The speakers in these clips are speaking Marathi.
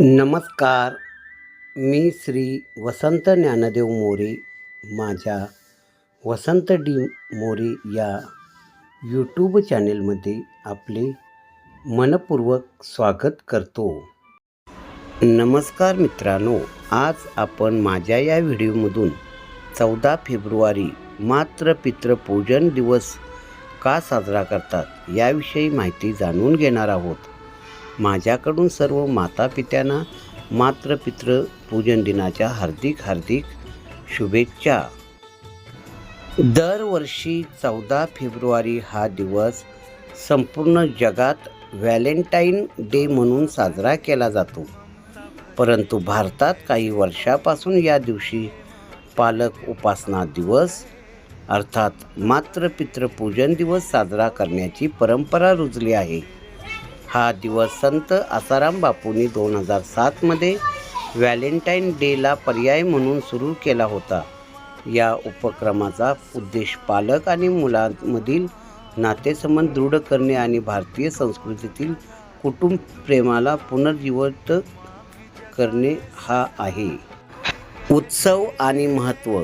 नमस्कार. मी श्री वसंत ज्ञानदेव मोरे. माझ्या वसंत डी मोरे या यूट्यूब चॅनेलमध्ये आपले मनपूर्वक स्वागत करतो. नमस्कार मित्रांनो. आज आपण माझ्या या व्हिडिओमधून चौदा फेब्रुवारी मात्र पितृपूजन दिवस का साजरा करतात याविषयी माहिती जाणून घेणार आहोत. माझ्याकडून सर्व माता पित्यांना मात्र पूजन दिनाच्या हार्दिक हार्दिक शुभेच्छा. दरवर्षी चौदा फेब्रुवारी हा दिवस संपूर्ण जगात व्हॅलेंटाईन डे म्हणून साजरा केला जातो. परंतु भारतात काही वर्षापासून या दिवशी पालक उपासना दिवस अर्थात मात्र पूजन दिवस साजरा करण्याची परंपरा रुजली आहे. हा दिवस संत आसाराम बापूंनी दोन हजार सातमध्ये व्हॅलेंटाईन डेला पर्याय म्हणून सुरू केला होता. या उपक्रमाचा उद्देश पालक आणि मुलांमधील नातेसंबंध दृढ करणे आणि भारतीय संस्कृतीतील कुटुंब प्रेमाला पुनर्जीवित करणे हा आहे. उत्सव आणि महत्त्व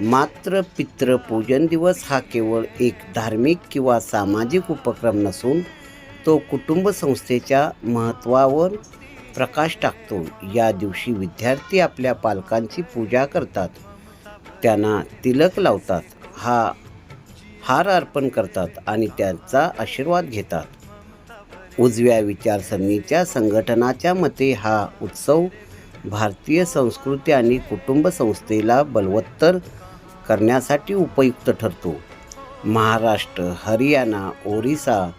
मात्र पितृ पूजन दिवस हा केवळ एक धार्मिक किंवा सामाजिक उपक्रम नसून तो कुटुंब संस्थेच्या महत्त्वावर प्रकाश टाकतो. या दिवशी विद्यार्थी आपल्या पालकांची पूजा करतात. त्यांना तिलक लावतात. हा हार अर्पण करतात आणि त्यांचा आशीर्वाद घेतात. उजव्या विचारसरणीच्या संघटनाच्या मते हा उत्सव भारतीय संस्कृती आणि कुटुंब संस्थेला बलवत्तर करण्यासाठी उपयुक्त ठरतो. महाराष्ट्र हरियाणा ओरिसा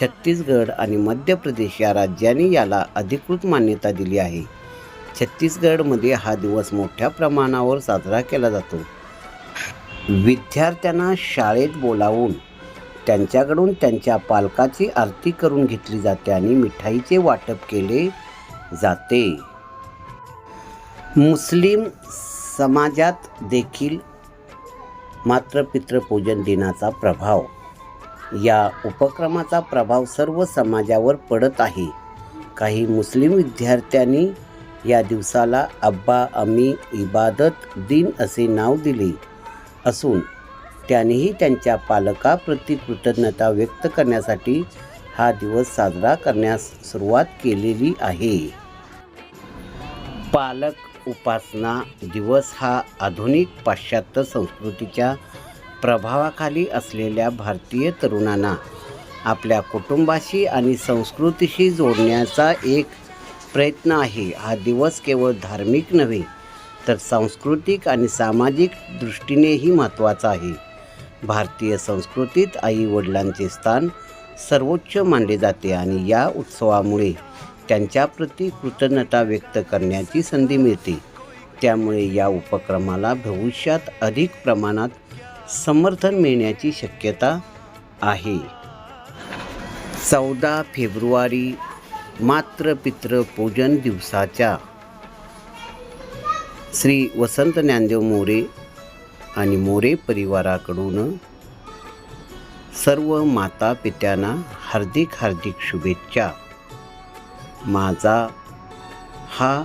छत्तीसगड आणि मध्य प्रदेश या राज्यांनी याला अधिकृत मान्यता दिली आहे. छत्तीसगडमध्ये हा दिवस मोठ्या प्रमाणावर साजरा केला जातो. विद्यार्थ्यांना शाळेत बोलावून त्यांच्याकडून त्यांच्या पालकाची आरती करून घेतली जाते आणि मिठाईचे वाटप केले जाते. मुस्लिम समाजात देखील मात्र पितृपूजन दिनाचा प्रभाव या उपक्रमाचा प्रभाव सर्व समाजावर पडत आहे. काही मुस्लिम विद्यार्थ्यांनी या दिवसाला अब्बा अमी इबादत दिन असे नाव दिले असून त्यांनीही त्यांच्या पालकाप्रती कृतज्ञता व्यक्त करण्यासाठी हा दिवस साजरा करण्यास सुरुवात केलेली आहे. पालक उपासना दिवस हा आधुनिक पाश्चात्य संस्कृतीच्या प्रभावाखाली असलेल्या भारतीय तरुणांना आपल्या कुटुंबाशी आणि संस्कृतीशी जोडण्याचा एक प्रयत्न आहे. हा दिवस केवळ धार्मिक नव्हे तर सांस्कृतिक आणि सामाजिक दृष्टीनेही महत्त्वाचा आहे. भारतीय संस्कृतीत आई वडिलांचे स्थान सर्वोच्च मानले जाते आणि या उत्सवामुळे त्यांच्याप्रती कृतज्ञता व्यक्त करण्याची संधी मिळते. त्यामुळे या उपक्रमाला भविष्यात अधिक प्रमाणात समर्थन मिळण्याची शक्यता आहे. चौदा फेब्रुवारी मातृपित्र पूजन दिवसाच्या. श्री वसंत ज्ञानदेव मोरे आणि मोरे परिवाराकडून सर्व माता पित्यांना हार्दिक हार्दिक शुभेच्छा. माझा हा